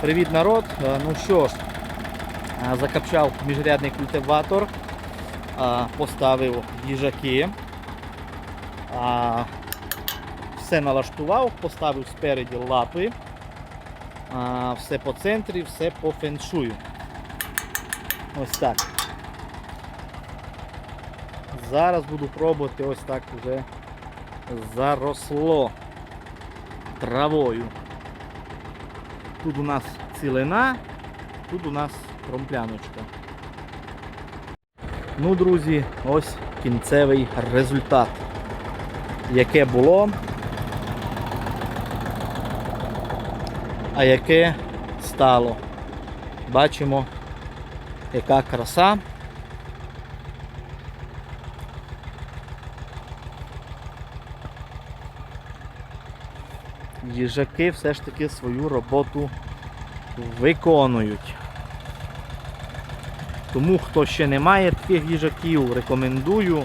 Привіт народ! Е, Ну що ж, е, закапчав міжрядний культиватор, е, поставив їжаки, все налаштував, поставив спереді лапи, все по центрі, все по феншую. Ось так. Зараз буду пробувати ось так вже заросло травою. Тут у нас цілина, тут у нас кромпляночка. Ну, друзі, ось кінцевий результат. Яке було, а яке стало. Бачимо, яка краса. Їжаки все ж таки свою роботу виконують. Тому хто ще не має таких їжаків, рекомендую